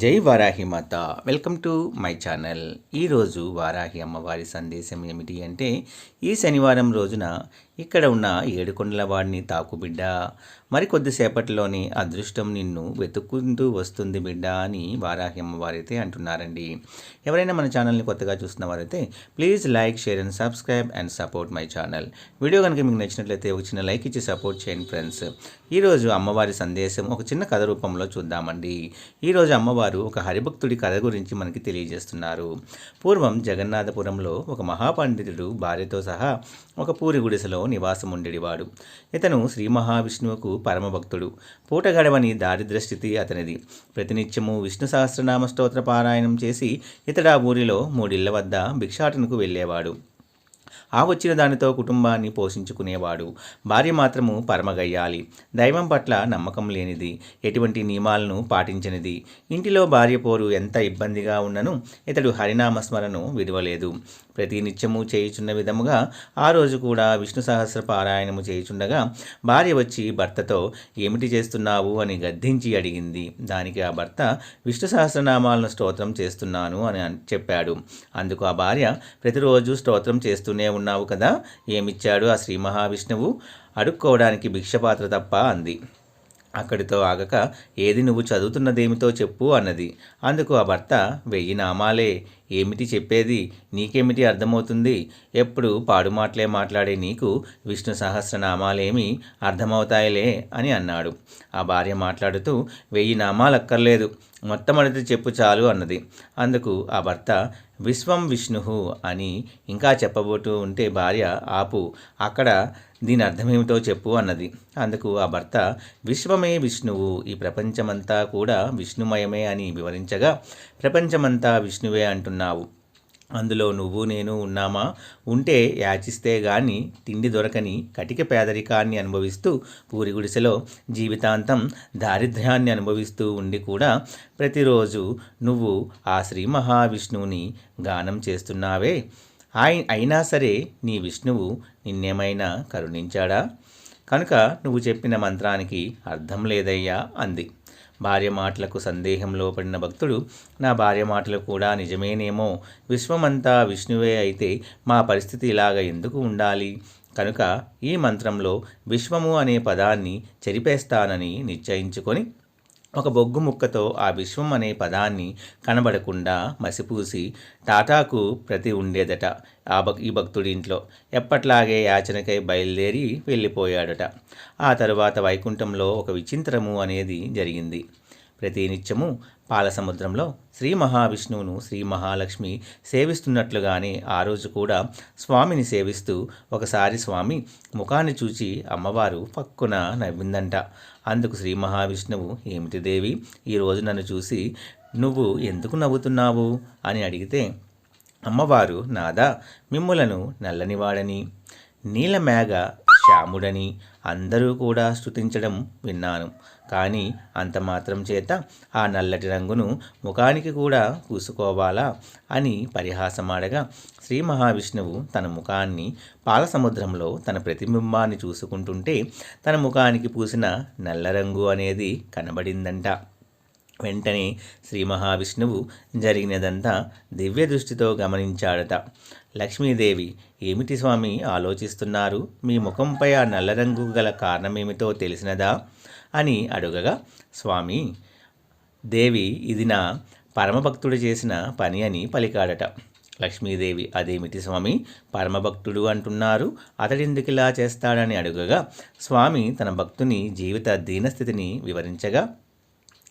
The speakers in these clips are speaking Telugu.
జై వారాహి మాత. Welcome to my channel. ఈరోజు వారాహి అమ్మవారి సందేశం ఏమిటి అంటే ఈ శనివారం రోజున ఇక్కడ ఉన్న ఏడుకొండల వాడిని తాకుబిడ్డ మరి కొద్దిసేపట్లోనే అదృష్టం నిన్ను వెతుక్కుంటూ వస్తుంది బిడ్డ అని వారాహి వారైతే అంటున్నారండి. ఎవరైనా మన ఛానల్ని కొత్తగా చూస్తున్న వారైతే please like share and subscribe and support my channel. Video కనుక మీకు నచ్చినట్లయితే ఒక చిన్న లైక్ ఇచ్చి సపోర్ట్ చేయండి ఫ్రెండ్స్. ఈరోజు అమ్మవారి సందేశం ఒక చిన్న కథ రూపంలో చూద్దామండి. ఈరోజు అమ్మవారు ఒక హరిభక్తుడి కథ గురించి మనకి తెలియజేస్తున్నారు. పూర్వం జగన్నాథపురంలో ఒక మహాపండితుడు భార్యతో సహా ఒక పూరి గుడిసెలో నివాసం ఉండేవాడు ఇతను శ్రీ మహావిష్ణువుకు పరమభక్తుడు. పూట గడవని దారిద్ర స్థితి అతనిది. ప్రతినిత్యము విష్ణు సహస్రనామ స్తోత్ర పారాయణం చేసి ఇతడా ఊరిలో మూడిళ్ళ వద్ద భిక్షాటనకు వెళ్ళేవాడు. ఆ వచ్చిన దానితో కుటుంబాన్ని పోషించుకునేవాడు. భార్య మాత్రము పరమగయ్యాలి. దైవం పట్ల నమ్మకం లేనిది ఎటువంటి నియమాలను పాటించనిది. ఇంటిలో భార్య పోరు ఎంత ఇబ్బందిగా ఉన్నను ఇతడు హరినామస్మరణను విడవలేదు. ప్రతి నిత్యము చేయుచున్న విధముగా ఆ రోజు కూడా విష్ణు సహస్ర పారాయణము చేయుచుండగా భార్య వచ్చి భర్తతో ఏమిటి చేస్తున్నావు? అని గద్దించి అడిగింది. దానికి ఆ భర్త విష్ణు సహస్రనామాలను స్తోత్రం చేస్తున్నాను అని చెప్పాడు. అందుకు ఆ భార్య ప్రతిరోజు స్తోత్రం చేస్తూనే ఉన్నావు కదా? ఏమిచ్చాడు ఆ శ్రీ మహావిష్ణువు. అడుక్కోవడానికి భిక్షపాత్ర తప్ప అంది. అక్కడితో ఆగక ఏది నువ్వు చదువుతున్నదేమితో చెప్పు అన్నది. అందుకు ఆ భర్త వెయ్యి నామాలే. ఏమిటి చెప్పేది? నీకేమిటి అర్థమవుతుంది? ఎప్పుడు పాడుమాటలే మాట్లాడే నీకు విష్ణు సహస్రనామాలేమి అర్థమవుతాయిలే అని అన్నాడు. ఆ భార్య మాట్లాడుతూ వెయ్యి నామాలు అక్కర్లేదు మొట్టమొదటి చెప్పు చాలు అన్నది. అందుకు ఆ భర్త విశ్వం విష్ణు అని ఇంకా చెప్పబోతూ ఉంటే భార్య ఆపు అక్కడ దీని అర్థమేమిటో చెప్పు అన్నది. అందుకు ఆ భర్త విశ్వమే విష్ణువు ఈ ప్రపంచమంతా కూడా విష్ణుమయమే అని వివరించగా ప్రపంచమంతా విష్ణువే అంటున్నావు. అందులో నువ్వు నేను ఉన్నామా? ఉంటే యాచిస్తే గాని తిండి దొరకని కటిక పేదరికాన్ని అనుభవిస్తూ పూరి గుడిసెలో జీవితాంతం దారిద్ర్యాన్ని అనుభవిస్తూ ఉండి కూడా ప్రతిరోజు నువ్వు ఆ శ్రీ మహావిష్ణువుని గానం చేస్తున్నావే. ఆయ అయినా సరే నీ విష్ణువు నిన్నేమైనా కరుణించాడా? కనుక నువ్వు చెప్పిన మంత్రానికి అర్థం లేదయ్యా అంది. భార్య మాటలకు సందేహంలో పడిన భక్తుడు నా భార్య మాటలు కూడా నిజమేనేమో. విశ్వమంతా విష్ణువే అయితే మా పరిస్థితి ఇలాగ ఎందుకు ఉండాలి? కనుక ఈ మంత్రంలో విశ్వము అనే పదాన్ని చెరిపేస్తానని నిశ్చయించుకొని ఒక బొగ్గు ముక్కతో ఆ విశ్వం అనే పదాన్ని కనబడకుండా మసిపూసి తాతాకు ప్రతి ఉండేదట ఆ భక్ ఈ భక్తుడి ఇంట్లో. ఎప్పట్లాగే యాచనకై బయలుదేరి వెళ్ళిపోయాడట. ఆ తరువాత వైకుంఠంలో ఒక విచింత్రము అనేది జరిగింది. ప్రతినిత్యము పాలసముద్రంలో శ్రీ మహావిష్ణువును శ్రీ మహాలక్ష్మి సేవిస్తున్నట్లుగానే ఆ రోజు కూడా స్వామిని సేవిస్తూ ఒకసారి స్వామి ముఖాన్ని చూచి అమ్మవారు పక్కున నవ్విందంట. అందుకు శ్రీ మహావిష్ణువు ఏమిటి దేవి ఈరోజు నన్ను చూసి నువ్వు ఎందుకు నవ్వుతున్నావు? అని అడిగితే అమ్మవారు నాదా మిమ్ములను నల్లనివాడని నీలమేఘ శ్యాముడని అందరూ కూడా స్థుతించడం విన్నాను. కానీ అంత మాత్రం చేత ఆ నల్లటి రంగును ముఖానికి కూడా పూసుకోవాలా అని పరిహాసమాడగా శ్రీ మహావిష్ణువు తన ముఖాన్ని పాలసముద్రంలో తన ప్రతిబింబాన్ని చూసుకుంటుంటే తన ముఖానికి పూసిన నల్ల రంగు అనేది కనబడిందంట. వెంటనే శ్రీ మహావిష్ణువు జరిగినదంతా దివ్య దృష్టితో గమనించాడట. లక్ష్మీదేవి ఏమిటి స్వామి ఆలోచిస్తున్నారు? మీ ముఖంపై ఆ నల్ల రంగు గల కారణమేమిటో తెలిసినదా? అని అడుగగా స్వామి దేవి ఇది నా పరమభక్తుడు చేసిన పని అని పలికాడట. లక్ష్మీదేవి అదేమిటి స్వామి? పరమభక్తుడు అంటున్నారు అతడెందుకు ఇలా చేస్తాడని అడుగగా స్వామి తన భక్తుని జీవిత దీనస్థితిని వివరించగా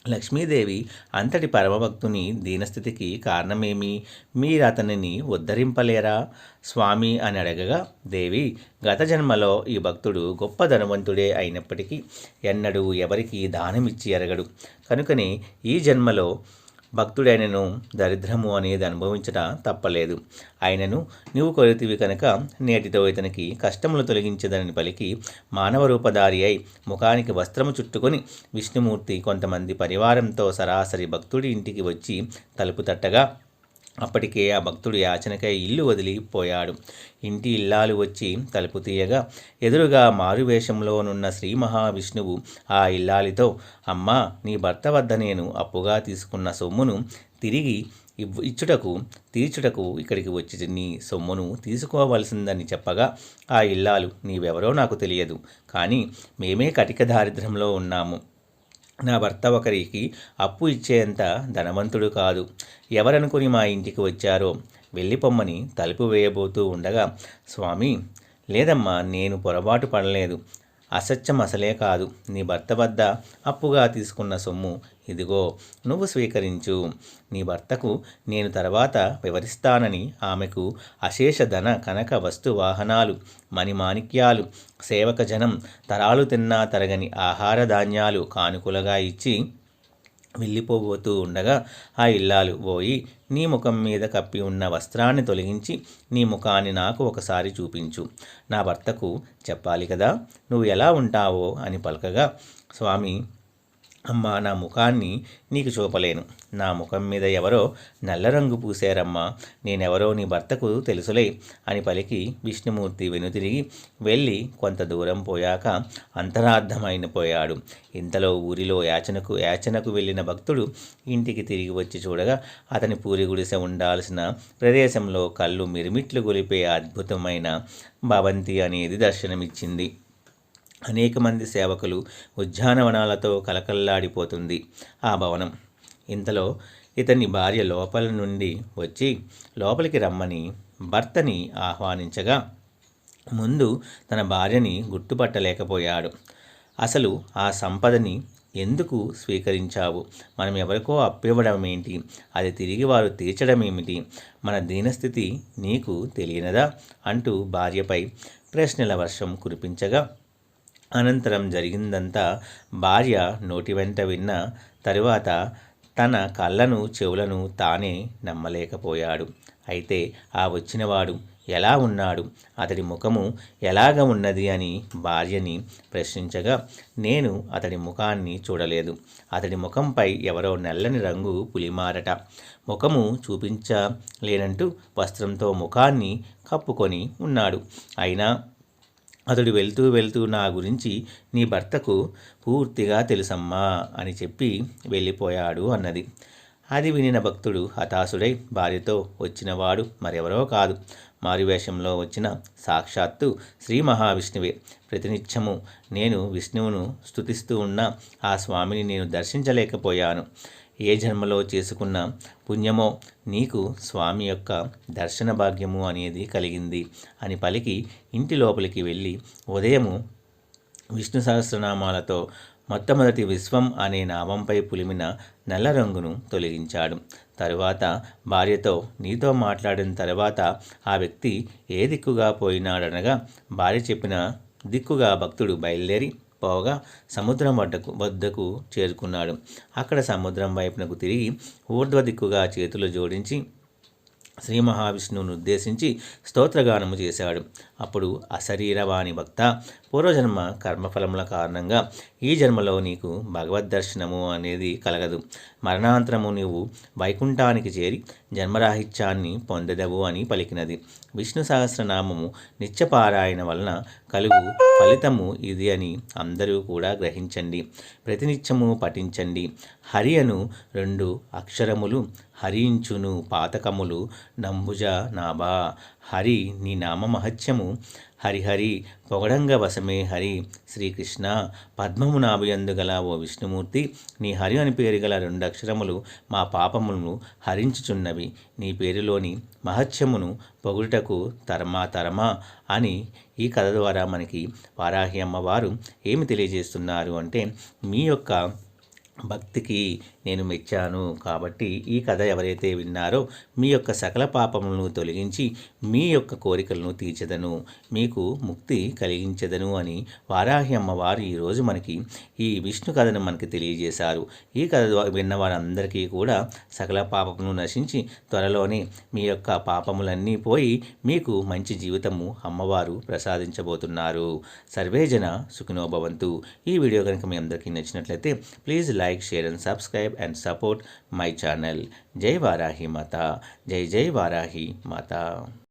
లక్ష్మీదేవి అంతటి పరమభక్తుని దీనస్థితికి కారణమేమి? మీరు అతనిని ఉద్ధరింపలేరా? స్వామి అని అడగగా దేవి గత జన్మలో ఈ భక్తుడు గొప్ప ధనవంతుడే అయినప్పటికీ ఎన్నడూ ఎవరికి దానమిచ్చి ఎరగడు. కనుకనే ఈ జన్మలో భక్తుడైనను దరిద్రము అనేది అనుభవించట తప్పలేదు. ఆయనను నీవు కొలితివి కనుక నేటితో ఇతనికి కష్టములు తొలగించదని పలికి మానవ రూపధారి అయి ముఖానికి వస్త్రము చుట్టుకొని విష్ణుమూర్తి కొంతమంది పరివారంతో సరాసరి భక్తుడి ఇంటికి వచ్చి తలుపు తట్టగా అప్పటికే ఆ భక్తుడు యాచనకై ఇల్లు వదిలిపోయాడు. ఇంటి ఇల్లాలు వచ్చి తలుపు తీయగా ఎదురుగా మారువేషంలోనున్న శ్రీ మహావిష్ణువు ఆ ఇల్లాలితో అమ్మా నీ భర్త వద్ద నేను అప్పుగా తీసుకున్న సొమ్మును తిరిగి ఇచ్చుటకు తీర్చుటకు ఇక్కడికి వచ్చి నీ సొమ్మును తీసుకోవలసిందని చెప్పగా ఆ ఇల్లాలు నీవెవరో నాకు తెలియదు. కానీ మేమే కటిక దారిద్ర్యంలో ఉన్నాము. నా భర్త ఒకరికి అప్పు ఇచ్చేంత ధనవంతుడు కాదు. ఎవరనుకుని మా ఇంటికి వచ్చారో వెళ్ళిపొమ్మని తలుపు వేయబోతూ ఉండగా స్వామి లేదమ్మా నేను పొరపాటు పడలేదు. అసత్యం అసలే కాదు. నీ భర్త వద్ద అప్పుగా తీసుకున్న సొమ్ము ఇదిగో నువ్వు స్వీకరించు. నీ భర్తకు నేను తర్వాత వివరిస్తానని ఆమెకు అశేష ధన కనక వస్తు వాహనాలు మణిమాణిక్యాలు సేవక జనం తరాలు తిన్నా తరగని ఆహార ధాన్యాలు కానుకలుగా ఇచ్చి వెళ్ళిపోబోతూ ఉండగా ఆ ఇల్లాలు పోయి నీ ముఖం మీద కప్పి ఉన్న వస్త్రాన్ని తొలగించి నీ ముఖాన్ని నాకు ఒకసారి చూపించు. నా భర్తకు చెప్పాలి కదా నువ్వు ఎలా ఉంటావో అని పలకగా స్వామి అమ్మా నా ముఖాన్ని నీకు చూపలేను. నా ముఖం మీద ఎవరో నల్ల రంగు పూసారమ్మా నేనెవరో నీ భర్తకు తెలుసులే అని పలికి విష్ణుమూర్తి వెనుతిరిగి వెళ్ళి కొంత దూరం పోయాక అంతరార్థమైన పోయాడు ఇంతలో ఊరిలో యాచనకు యాచనకు వెళ్ళిన భక్తుడు ఇంటికి తిరిగి వచ్చి చూడగా అతని పూరి గుడిసె ఉండాల్సిన ప్రదేశంలో కళ్ళు మిరిమిట్లు గొలిపే అద్భుతమైన భవంతి అనేది దర్శనమిచ్చింది. అనేక మంది సేవకులు ఉద్యానవనాలతో కలకల్లాడిపోతుంది ఆ భవనం. ఇంతలో ఇతని భార్య లోపల నుండి వచ్చి లోపలికి రమ్మని భర్తని ఆహ్వానించగా ముందు తన భార్యని గుర్తుపట్టలేకపోయాడు. అసలు ఆ సంపదని ఎందుకు స్వీకరించావు? మనం ఎవరికో అప్పివ్వడం ఏంటి అది తిరిగి వారు తీర్చడం ఏమిటి మన దీనస్థితి నీకు తెలియనదా? అంటూ భార్యపై ప్రశ్నల వర్షం కురిపించగా అనంతరం జరిగిందంతా భార్య నోటి వెంట విన్న తరువాత తన కళ్ళను చెవులను తానే నమ్మలేకపోయాడు. అయితే ఆ వచ్చినవాడు ఎలా ఉన్నాడు? అతడి ముఖము ఎలాగ ఉన్నది అని భార్యని ప్రశ్నించగా నేను అతడి ముఖాన్ని చూడలేదు. అతడి ముఖంపై ఎవరో నల్లని రంగు పులిమారట. ముఖము చూపించలేనంటూ వస్త్రంతో ముఖాన్ని కప్పుకొని ఉన్నాడు. అయినా అతడు వెళ్తూ వెళ్తూ నా గురించి నీ భర్తకు పూర్తిగా తెలుసమ్మా అని చెప్పి వెళ్ళిపోయాడు అన్నది. అది వినిన భక్తుడు హతాశుడై భార్యతో వచ్చినవాడు మరెవరో కాదు. మారువేషంలో వచ్చిన సాక్షాత్తు శ్రీ మహావిష్ణువే. ప్రతినిత్యము నేను విష్ణువును స్థుతిస్తూ ఉన్న ఆ స్వామిని నేను దర్శించలేకపోయాను. ఏ జన్మలో చేసుకున్న పుణ్యమో నీకు స్వామి యొక్క దర్శన భాగ్యము అనేది కలిగింది అని పలికి ఇంటి లోపలికి వెళ్ళి ఉదయము విష్ణు సహస్రనామాలతో మొట్టమొదటి విశ్వం అనే నామంపై పులిమిన నల్ల రంగును తొలగించాడు. తరువాత భార్యతో నీతో మాట్లాడిన తర్వాత ఆ వ్యక్తి ఏ దిక్కుగా పోయినాడనగా భార్య చెప్పిన దిక్కుగా భక్తుడు బయలుదేరి పోగా సముద్రం వడ్డకు వద్దకు చేరుకున్నాడు. అక్కడ సముద్రం వైపునకు తిరిగి ఊర్ధ్వ దిక్కుగా చేతులు జోడించి శ్రీ మహావిష్ణువును ఉద్దేశించి స్తోత్రగానము చేశాడు. అప్పుడు అశరీరవాణి భక్త పూర్వజన్మ కర్మఫలముల కారణంగా ఈ జన్మలో నీకు భగవద్ దర్శనము అనేది కలగదు. మరణాంతరము నీవు వైకుంఠానికి చేరి జన్మరాహిత్యాన్ని పొందదవు అని పలికినది. విష్ణు సహస్రనామము నిత్యపారాయణ వలన కలుగు ఫలితము ఇది అని అందరూ కూడా గ్రహించండి. ప్రతినిత్యము పఠించండి. హరి అను రెండు అక్షరములు హరించును పాతకములు నంబుజ నాభా హరి నీ నామ మహత్యము. హరిహరి పొగడంగ వశమే హరి. శ్రీకృష్ణ పద్మము నాభయందు గల ఓ విష్ణుమూర్తి నీ హరి అని పేరు గల రెండు అక్షరములు మా పాపములను హరించుచున్నవి. నీ పేరులోని మహత్యమును పొగుటకు తరమా తరమా అని ఈ కథ ద్వారా మనకి వారాహి అమ్మవారు ఏమి తెలియజేస్తున్నారు అంటే మీ యొక్క భక్తికి నేను మెచ్చాను కాబట్టి ఈ కథ ఎవరైతే విన్నారో మీ యొక్క సకల పాపములను తొలగించి మీ యొక్క కోరికలను తీర్చదను మీకు ముక్తి కలిగించదను అని వారాహి అమ్మవారు ఈరోజు మనకి ఈ విష్ణు కథను మనకి తెలియజేశారు. ఈ కథ విన్న వారందరికీ కూడా సకల పాపమును నశించి త్వరలోనే మీ యొక్క పాపములన్నీ పోయి మీకు మంచి జీవితము అమ్మవారు ప్రసాదించబోతున్నారు. సర్వేజన సుఖినోభవంతు ఈ వీడియో కనుక మీ అందరికీ నచ్చినట్లయితే please like share and subscribe and support my channel జై వారాహి మాత జై జై వారాహి మాత